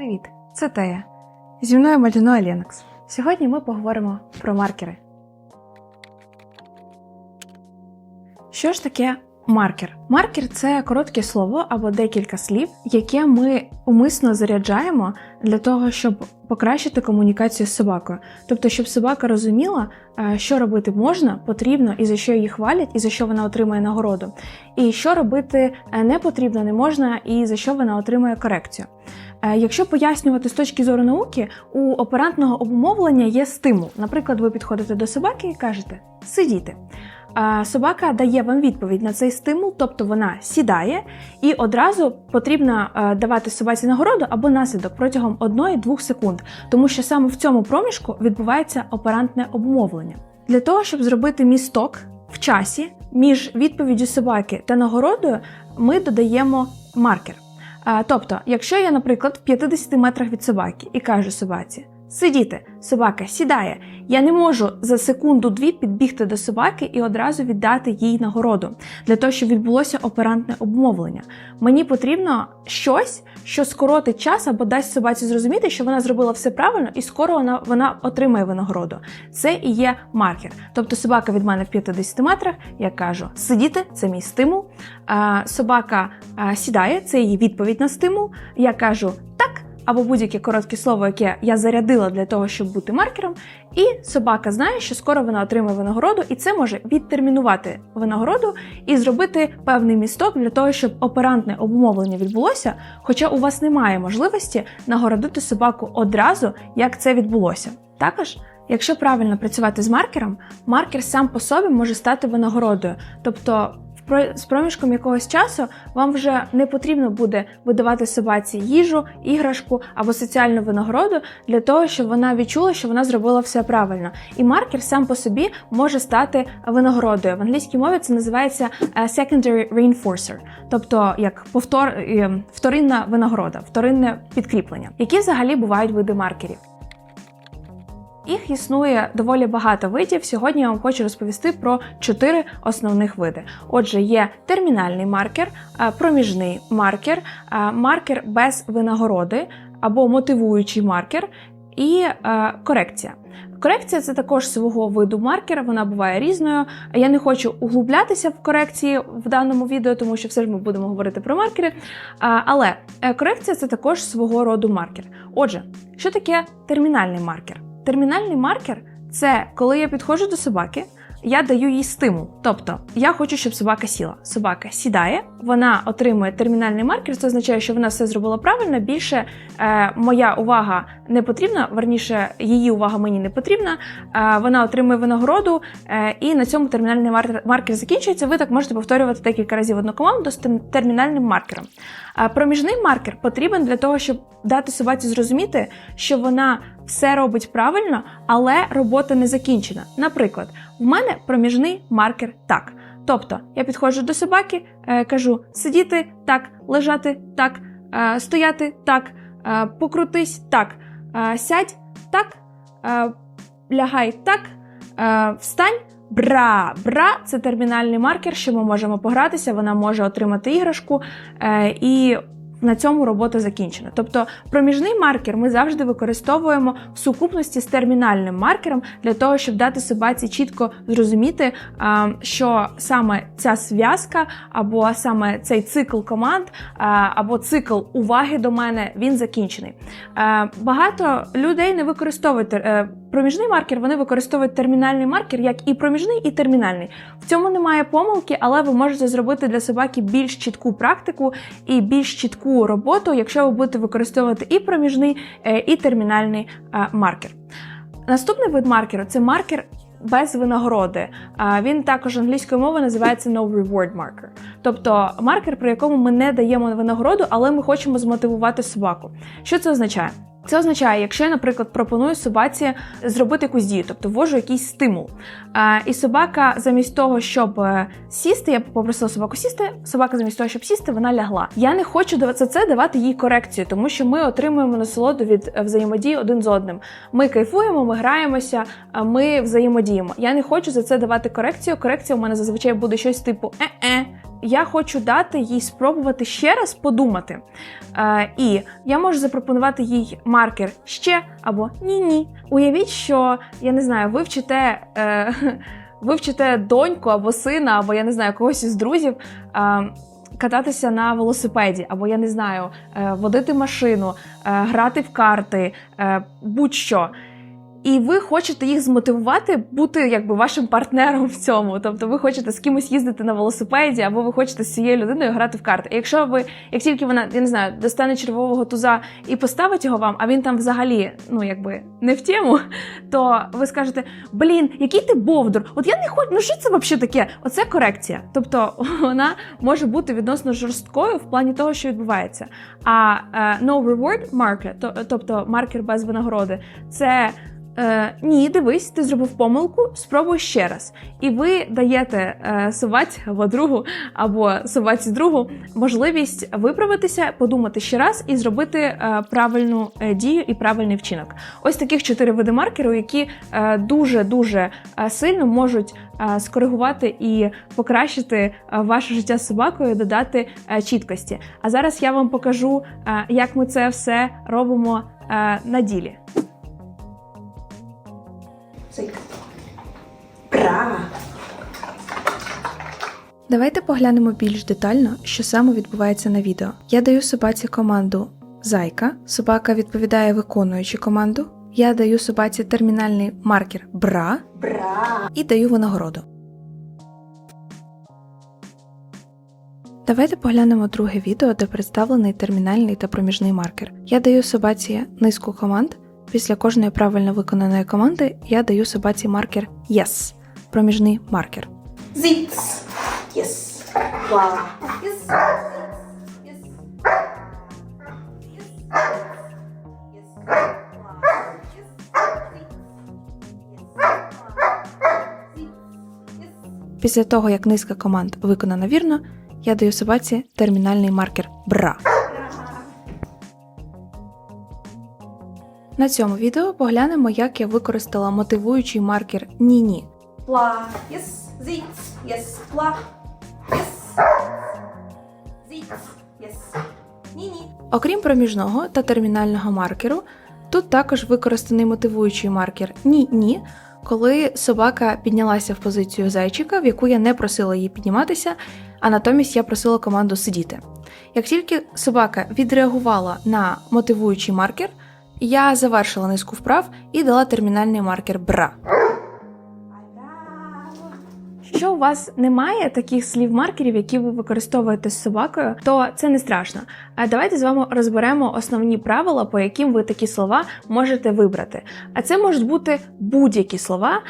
Привіт, це Тея. Зі мною Мальдіноя Ленокс. Сьогодні ми поговоримо про маркери. Що ж таке маркер? Маркер це коротке слово або декілька слів, яке ми умисно заряджаємо для того, щоб покращити комунікацію з собакою. Тобто, щоб собака розуміла, е, що робити можна, потрібно і за що її хвалять, і за що вона отримує нагороду, і що робити е, не потрібно, не можна, і за що вона отримує корекцію. Е, Якщо пояснювати з точки зору науки, у оперантного обумовлення є стимул. Наприклад, ви підходите до собаки і кажете сидіти. Собака дає вам відповідь на цей стимул, тобто вона сідає, і одразу потрібно е, давати собаці нагороду або наслідок протягом 1-2 секунд, тому що саме в цьому проміжку відбувається оперантне обумовлення. Для того, щоб зробити місток в часі між відповіддю собаки та нагородою, ми додаємо маркер. Тобто, якщо я, наприклад, в 50 метрах від собаки і кажу собаці сидіти, собака сідає, я не можу за секунду-дві підбігти до собаки і одразу віддати їй нагороду для того, щоб відбулося оперантне обмовлення. Мені потрібно щось, що скоротить час або дасть собаці зрозуміти, що вона зробила все правильно, і скоро вона, вона отримає винагороду. Це і є маркер. Тобто собака від мене в 50 метрах, я кажу сидіти, це мій стимул. Собака сідає, це її відповідь на стимул. Я кажу так. Або будь-яке коротке слово, яке я зарядила для того, щоб бути маркером, і собака знає, що скоро вона отримає винагороду, і це може відтермінувати винагороду і зробити певний місток для того, щоб оперантне обумовлення відбулося, хоча у вас немає можливості нагородити собаку одразу, як це відбулося. Також, якщо правильно працювати з маркером, маркер сам по собі може стати винагородою, тобто з проміжком якогось часу вам вже не потрібно буде видавати собаці їжу, іграшку або соціальну винагороду для того, щоб вона відчула, що вона зробила все правильно. І маркер сам по собі може стати винагородою. В англійській мові це називається е, secondary reinforcer, тобто як повтор е, вторинна винагорода, вторинне підкріплення. Які взагалі бувають види маркерів? Їх існує доволі багато видів. Сьогодні я вам хочу розповісти про чотири основних види. Отже, є термінальний маркер, проміжний маркер, маркер без винагороди або мотивуючий маркер і корекція. Корекція це також свого виду маркера, вона буває різною. Я не хочу углублятися в корекції в даному відео, тому що все ж ми будемо говорити про маркери. Але е, корекція це також свого роду маркер. Отже, що таке термінальний маркер? Термінальний маркер це коли я підходжу до собаки, я даю їй стимул. Тобто я хочу, щоб собака сіла. Собака сідає, вона отримує термінальний маркер. Це означає, що вона все зробила правильно. Більше е, моя увага не потрібна, верніше, її увага мені не потрібна. Е, вона отримує винагороду, е, і на цьому термінальний маркер, маркер закінчується. Ви так можете повторювати декілька разів одну команду з термінальним маркером. А проміжний маркер потрібен для того, щоб дати собаці зрозуміти, що вона все робить правильно, але робота не закінчена. Наприклад, в мене проміжний маркер так. Тобто я підходжу до собаки, е, кажу сидіти так, лежати так, е, стояти так, е, покрутись так, сядь так, лягай так, встань. Бра, бра це термінальний маркер, що ми можемо погратися, вона може отримати іграшку е, і на цьому робота закінчена. Тобто проміжний маркер ми завжди використовуємо в сукупності з термінальним маркером для того, щоб дати собаці чітко зрозуміти, що саме ця зв'язка, або саме цей цикл команд, або цикл уваги до мене він закінчений. Багато людей не використовують е, проміжний маркер, вони використовують термінальний маркер як і проміжний, і термінальний. В цьому немає помилки, але ви можете зробити для собаки більш чітку практику і більш чітку роботу, якщо ви будете використовувати і проміжний, е, і термінальний е, маркер. Наступний вид маркеру це маркер. Без винагороди. Він також англійською мовою називається no reward marker. Тобто маркер, при якому ми не даємо винагороду, але ми хочемо змотивувати собаку. Що це означає? Це означає, якщо я, наприклад, пропоную собаці зробити якусь дію, тобто ввожу якийсь стимул. Е, і собака, замість того, щоб е, сісти, я попросила собаку сісти. Собака, замість того, щоб сісти, вона лягла. Я не хочу за це давати їй корекцію, тому що ми отримуємо насолоду від е, взаємодії один з одним. Ми кайфуємо, ми граємося, ми взаємодіємо. Я не хочу за це давати корекцію. Корекція у мене зазвичай буде щось типу е-е я хочу дати їй спробувати ще раз подумати. Е, і я можу запропонувати їй маркер ще або ні-ні. Уявіть, що я не знаю, ви вчите. Е, ви вчите доньку або сина, або я не знаю, когось із друзів. Е, Кататися на велосипеді, або я не знаю, е, водити машину, е, грати в карти, е, будь-що. І ви хочете їх змотивувати бути якби вашим партнером в цьому. Тобто ви хочете з кимось їздити на велосипеді, або ви хочете з цією людиною грати в карти. І якщо ви, як тільки вона, я не знаю, достане червового туза і поставить його вам, а він там взагалі, ну якби не в тему, то ви скажете: блін, який ти бовдур, от я не хочу, ну що це взагалі таке? Оце корекція. Тобто вона може бути відносно жорсткою в плані того, що відбувається. А е, no reward marker, то- тобто маркер без винагороди, це. Е, ні, дивись, ти зробив помилку, спробуй ще раз. І ви даєте е, собаці або другу, або собаці другу можливість виправитися, подумати ще раз і зробити е, правильну е, дію і правильний вчинок. Ось таких чотири види маркеру, які е, дуже дуже е, сильно можуть е, скоригувати і покращити е, ваше життя з собакою, додати е, чіткості. А зараз я вам покажу, е, як ми це все робимо е, на ділі. Зайка. Бра. Давайте поглянемо більш детально, що саме відбувається на відео. Я даю собаці команду зайка, собака відповідає виконуючи команду. Я даю собаці термінальний маркер бра Бра. і даю винагороду. Давайте поглянемо друге відео, де представлений термінальний та проміжний маркер. Я даю собаці низку команд. Після кожної правильно виконаної команди я даю собаці маркер Yes, проміжний маркер. Yes. Yes. Yes. Після того, як низка команд виконана вірно, я даю собаці термінальний маркер Бра. На цьому відео поглянемо, як я використала мотивуючий маркер Ні-ні. Бла. Yes. Зиц. Yes. Бла. Yes. Зиц. Yes. Ні-ні. Окрім проміжного та термінального маркеру, тут також використаний мотивуючий маркер Ні-ні, коли собака піднялася в позицію зайчика, в яку я не просила її підніматися, а натомість я просила команду сидіти. Як тільки собака відреагувала на мотивуючий маркер, я завершила низку вправ і дала термінальний маркер Бра. Якщо у вас немає таких слів-маркерів, які ви використовуєте з собакою, то це не страшно. А давайте з вами розберемо основні правила, по яким ви такі слова можете вибрати. А це можуть бути будь-які слова.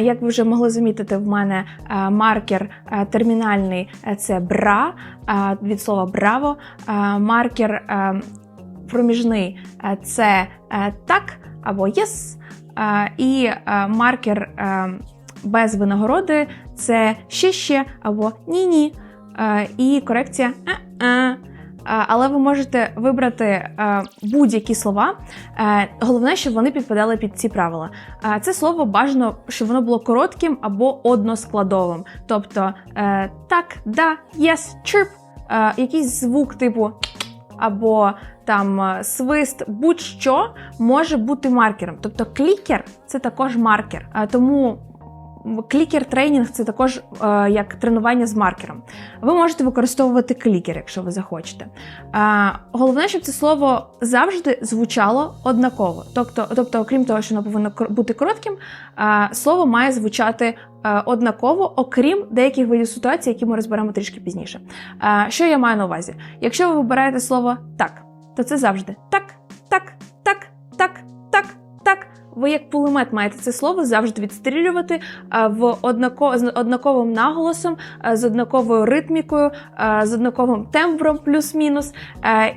Як ви вже могли замітити, в мене маркер термінальний е, це бра від слова браво. Маркер а, проміжний е, це е, так або. І е, маркер е, без винагороди це ще ще або ні-ні. І корекція е-е. Але ви можете вибрати будь-які слова. Головне, щоб вони підпадали під ці правила. Це слово бажано, щоб воно було коротким або односкладовим. Тобто так, да, yes, chirp, якийсь звук типу або там е, свист, будь-що може бути маркером. Тобто клікер це також маркер. Е, Тому клікер тренінг це також е, як тренування з маркером. Ви можете використовувати клікер, якщо ви захочете. Головне, щоб це слово завжди звучало однаково. Тобто, тобто, окрім того, що воно повинно бути коротким, слово має звучати однаково, окрім деяких видів ситуацій, які ми розберемо трішки пізніше. Е, що я маю на увазі? Якщо ви вибираєте слово так, то це завжди так. Ви як пулемет маєте це слово завжди відстрілювати е, в однако, з однаковим наголосом, е, з однаковою ритмікою, е, з однаковим тембром, плюс-мінус.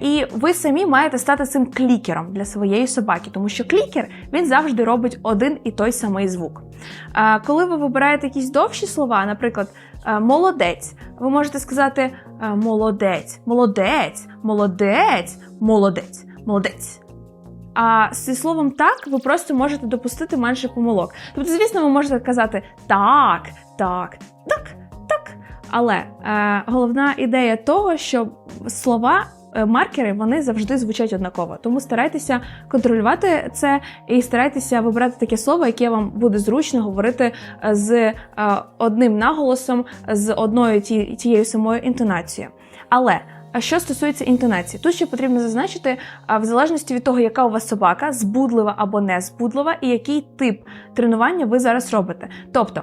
І ви самі маєте стати цим клікером для своєї собаки, тому що клікер він завжди робить один і той самий звук. Коли ви вибираєте якісь довші слова, наприклад, молодець, ви можете сказати молодець, молодець, молодець, молодець, молодець. А зі словом так ви просто можете допустити менше помилок. Тобто, звісно, ви можете казати так, так, так, так. Але е, головна ідея того, що слова. е, Маркери вони завжди звучать однаково, тому старайтеся контролювати це і старайтеся вибирати таке слово, яке вам буде зручно говорити е, з е, одним наголосом, з одною ті, тією самою інтонацією. Але а що стосується інтонації, тут ще потрібно зазначити, в залежності від того, яка у вас собака, збудлива або не збудлива, і який тип тренування ви зараз робите. Тобто.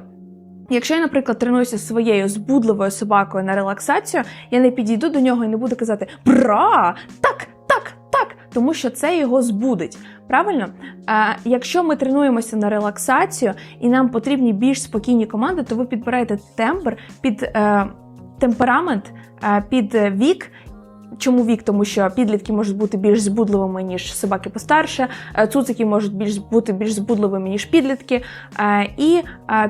Якщо я, наприклад, тренуюся своєю збудливою собакою на релаксацію, я не підійду до нього і не буду казати Бра! Так, так, так, тому що це його збудить. Правильно? А, якщо ми тренуємося на релаксацію і нам потрібні більш спокійні команди, то ви підбираєте тембр під е, темперамент, під е, вік. Чому вік? Тому що підлітки можуть бути більш збудливими, ніж собаки постарше, е, цуцики можуть більш бути більш збудливими, ніж підлітки, е, і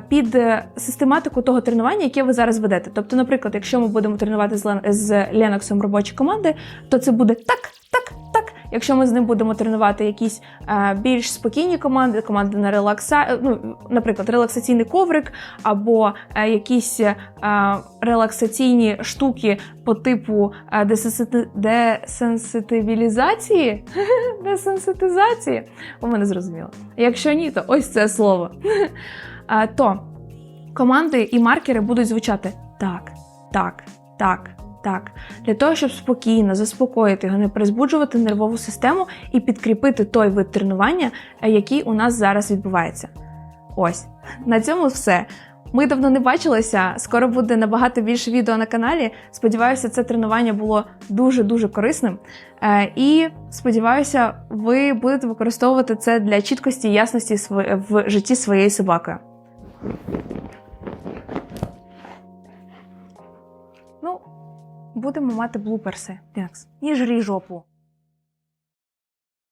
під систематику того тренування, яке ви зараз ведете. Тобто, наприклад, якщо ми будемо тренувати з Лен- з Леноксом робочі команди, то це буде так. Якщо ми з ним будемо тренувати якісь е, більш спокійні команди, команди на релакса... ну, наприклад, релаксаційний коврик або е, якісь е, релаксаційні штуки по типу е, десенситивілізації, десенситизації, у мене зрозуміло. Якщо ні, то ось це слово. Е, то команди і маркери будуть звучати так, так, так, так. Для того, щоб спокійно заспокоїти його, не перезбуджувати нервову систему і підкріпити той вид тренування, е, який у нас зараз відбувається. Ось на цьому все. Ми давно не бачилися. Скоро буде набагато більше відео на каналі. Сподіваюся, це тренування було дуже дуже корисним. Е, і сподіваюся, ви будете використовувати це для чіткості і ясності в житті своєї собакою. Будемо мати блуперси. Текс. І жрі жопу.